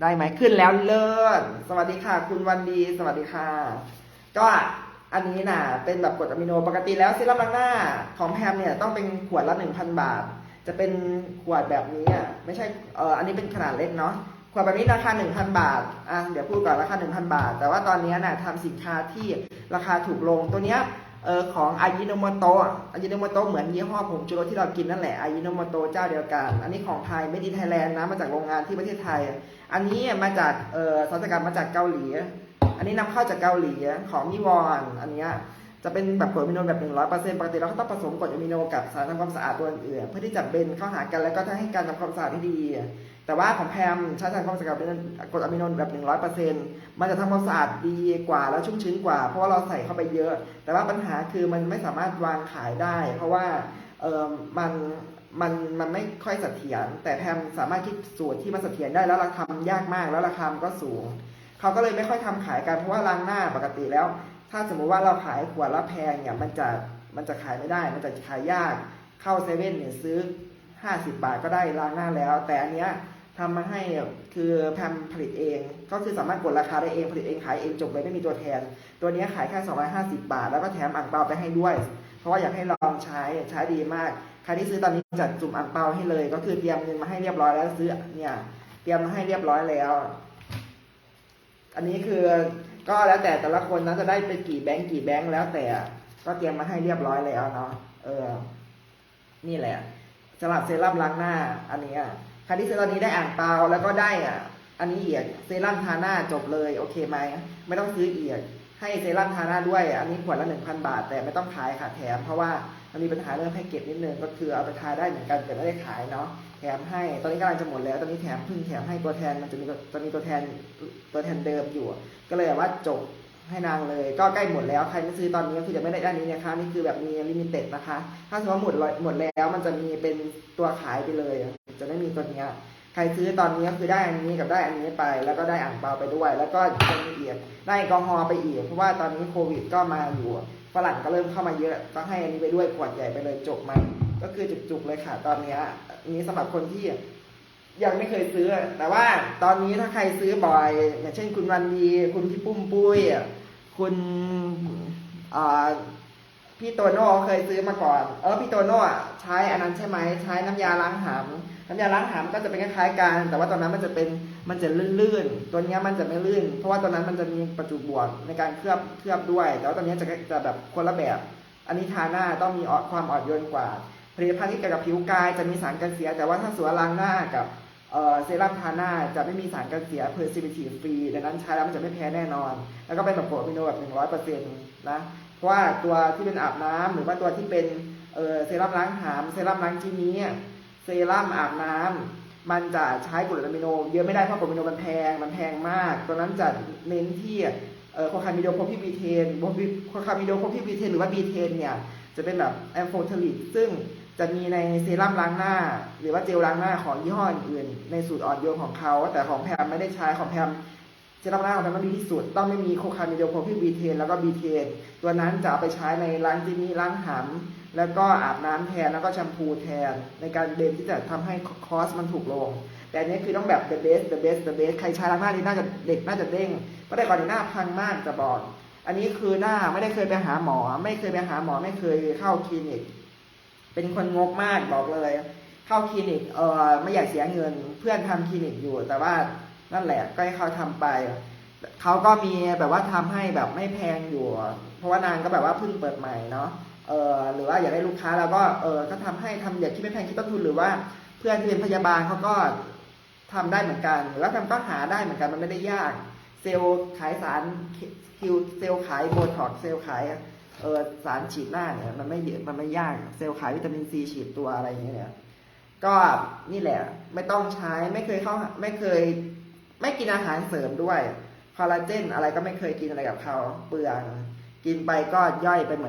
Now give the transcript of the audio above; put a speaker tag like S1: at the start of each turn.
S1: ได้ไหมขึ้นแล้วเลิศสวัสดีค่ะ คุณวันดี สวัสดีค่ะ ก็อันนี้น่ะเป็นแบบกรดอะมิโนปกติแล้วเซรั่มล้างหน้าของแพมเนี่ยต้องเป็นขวดละ1,000บาท จะเป็นขวดแบบนี้อะไม่ใช่เอออันนี้เป็นขนาดเล็กเนาะขวดแบบนี้ราคา1,000บาทอะเดี๋ยวพูดก่อนราคา1,000บาท แต่ว่าตอนนี้น่ะทำสินค้าที่ราคาถูกลงตัวเนี้ย เออของอายิโนโมโตะอายิโนโมโตะเหมือนยี่ห้อผงชูรสที่เรากินนั่นแหละอายิโนโมโตะเจ้าเดียวกัน อันนี้ของไทยไม่ดีไทยแลนด์นะมาจากโรงงานที่ประเทศไทย อันนี้มาจากเออสารสกัดมาจากเกาหลี อันนี้นำเข้าจากเกาหลีของมิวอนอันเนี้ย จะเป็นแบบกรดอะมิโนแบบ 100%ปกติเราก็ต้องผสมกรดอะมิโนกับสารทำความสะอาดตัวอื่นๆเพื่อที่จะเบนเข้าหากันแล้วก็จะให้การทำความสะอาดที่ดี แต่ว่าของแพมใช้สารทำความสะอาดเป็นกรดอะมิโนแบบ 100%มันจะทำความสะอาดดีกว่าแล้วชุ่มชื้นกว่า เพราะว่าเราใส่เข้าไปเยอะ แต่ว่าปัญหาคือมันไม่สามารถวางขายได้ เพราะว่าเออมันมันมันไม่ค่อยเสถียรแต่แพมสามารถคิดสูตรที่มันเสถียรได้แล้วราคายากมากแล้วราคามันก็สูงเขาก็เลยไม่ค่อยทำขายกันเพราะว่าล้างหน้าปกติแล้ว ถ้าสมมุติว่าเราขายขวดละแพงเนี่ยมันจะมันจะขายไม่ได้ มันจะขายยากเข้าเซเว่นเนี่ยซื้อ 50 บาทก็ได้ล้างหน้าแล้ว แต่อันเนี้ยทำมาให้คือแพมผลิตเอง ก็คือสามารถกดราคาได้เองผลิตเองขายเองจบเลยไม่มีตัวแทน ตัวเนี้ยขายแค่ 250 บาท แล้วก็แถมอ่างเปาไปให้ด้วย เพราะว่าอยากให้ลองใช้ใช้ดีมากใครที่ซื้อตอนนี้จัดจุ่มอ่างเปาให้เลย ก็คือเตรียมเงินมาให้เรียบร้อยแล้วซื้อเนี่ยเตรียมมาให้เรียบร้อยแล้ว อันนี้คือก็แล้วแต่แต่ละคนนะจะได้ไปกี่แบงก์กี่แบงก์แล้วแต่ ก็เตรียมมาให้เรียบร้อยแล้วเนาะเออ นี่แหละสำหรับเซรั่มล้างหน้า อันนี้ยใครที่ซื้อตอนนี้ได้อ่างเปาแล้วก็ได้อะ อันนี้เอียดเซรั่มทาหน้าจบเลย โอเคไหมไม่ต้องซื้ออีก ให้เซรั่มทาหน้าด้วย อันนี้ขวดละหนึ่งพันบาท แต่ไม่ต้องขายค่ะแถม เพราะว่ามันมีปัญหาเรื่องแพ็กเกจนิดนึงก็คือเอาไปทาได้เหมือนกันแต่ไม่ได้ขายเนาะแถมให้ตอนนี้กำลังจะหมดแล้วตอนนี้แถมเพิ่งแถมให้ตัวแทนมันจะมีตัวตอนนี้ตัวแทนตัวแทนเดิมอยู่ ก็เลยว่าจบให้นางเลย ก็ใกล้หมดแล้วใครไม่ซื้อตอนนี้ก็คือจะไม่ได้ด้านนี้นะคะนี่คือแบบมีลิมิเต็ดนะคะ ถ้าสมมติว่าหมดเลยหมดแล้วมันจะมีเป็นตัวขายไปเลย จะไม่มีตัวเนี้ย รซื้อตอนนี้ก็คือได้อันนี้กับได้อันนี้ไป แล้วก็ได้อ่างเปาไปด้วย แล้วก็จะมีอีกได้แอลกอฮอล์ไปอีกเพราะว่าตอนนี้โควิดก็มาอยู่ฝรั่งก็เริ่มเข้ามาเยอะ ก็ให้อันนี้ไปด้วยขวดใหญ่ไปเลยจบไหมก็คือจุกๆเลยค่ะ ตอนนี้นี้สำหรับคนที่ยังไม่เคยซื้อ แต่ว่าตอนนี้ถ้าใครซื้อบ่อยอย่างเช่น คุณวันดีคุณพี่ปุ้มปุ้ยคุณอ่าพี่โตโน่เคยซื้อมาก่อน เออพี่โตโน่ใช้อันนั้นใช่ไหมใช้น้ำยาล้างหำ น้ำยาล้างหำก็จะเป็นคล้ายๆกัน แต่ว่าตอนนั้นมันจะเป็นมันจะลื่นๆ ตัวเนี้ยมันจะไม่ลื่น เพราะว่าตอนนั้นมันจะมีประจุบวกในการเคลือบเคลือบด้วย แต่ว่าตอนนี้จะจะแบบคนละแบบ อันนี้ทาหน้าต้องมีความอ่อนโยนกว่า ผลิตภัณฑ์ที่เกี่ยวกับผิวกายจะมีสารกันเสีย แต่ว่าถ้าสัวล้างหน้ากับเซรั่มทาหน้าจะไม่มีสารกันเสีย preservative free ดังนั้นใช้แล้วมันจะไม่แพ้แน่นอน แล้วก็เป็นแบบโปรอะมิโนแบบหนึ่งร้อยเปอร์เซ็นต์นะเพราะว่าตัวที่เป็นอาบน้ำหรือว่าตัวที่เป็นเอ่อเซรั่มล้างหามเซรั่มล้างจีนี้ เซรั่มอาบน้ำมันจะใช้กรดอะมิโน เยอะไม่ได้เพราะกรดอะมิโนมันแพงมันแพงมากตัวนั้นจะเน้นที่เอ่อโคคามิโดโพพิบีเทนโคคามิโดโพพิบีเทนหรือว่าบีเทนเนี่ยจะเป็นแบบแอมโฟเทลิกซึ่งจะมีในเซรั่มล้างหน้า หรือว่าเจลล้างหน้าของยี่ห้ออื่นในสูตรอ่อนโยนของเขา แต่ของแพมไม่ได้ใช้ของแพมเจลล้างหน้าของแพมต้องดีที่สุด ต้องไม่มีโคคามิโดโพพิบีเทนแล้วก็บีเทนตัวนั้นจะเอาไปใช้ในล้างจินี่ล้างหำ แล้วก็อาบน้ำแทนแล้วก็แชมพูแทน ในการเบนที่จะทำให้คอสมันถูกลง แต่อันนี้คือต้องแบบ the best the best the best ใครใช้ล้างหน้านี่น่าจะเด็กน่าจะเด้งเพราะแต่ก่อนนี่หน้าพังมากจะบอก อันนี้คือหน้าไม่ได้เคยไปหาหมอ ไม่เคยไปหาหมอไม่เคยเข้าคลินิก เป็นคนงกมากบอกเลย เข้าคลินิกเออไม่อยากเสียเงินเพื่อนทำคลินิกอยู่ แต่ว่านั่นแหละก็ให้เขาทำไปเขาก็มีแบบว่าทำให้แบบไม่แพงอยู่ เพราะว่านางก็แบบว่าเพิ่งเปิดใหม่เนาะ เออหรือว่าอยากได้ลูกค้าแล้วก็เออก็ทำให้ทำอยากคิดไม่แพงคิดต้นทุนหรือว่า เพื่อนที่เป็นพยาบาลเขาก็ทำได้เหมือนกันหรือว่าทำก็หาได้เหมือนกันมันไม่ได้ยาก เซลล์ขายสารคิวเซลล์ขายโบท็อกซ์เซลล์ขายเออสารฉีดหน้าเนี่ยมันไม่เยอะมันไม่ยากเซลล์ขายวิตามินซีฉีดตัวอะไรอย่างเงี้ยเนี่ยก็นี่แหละไม่ต้องใช้ไม่เคยเข้าไม่เคย ไม่กินอาหารเสริมด้วยคอลลาเจนอะไรก็ไม่เคยกินอะไรกับเขาเปลืองกินไปก็ย่อยไปเหมือน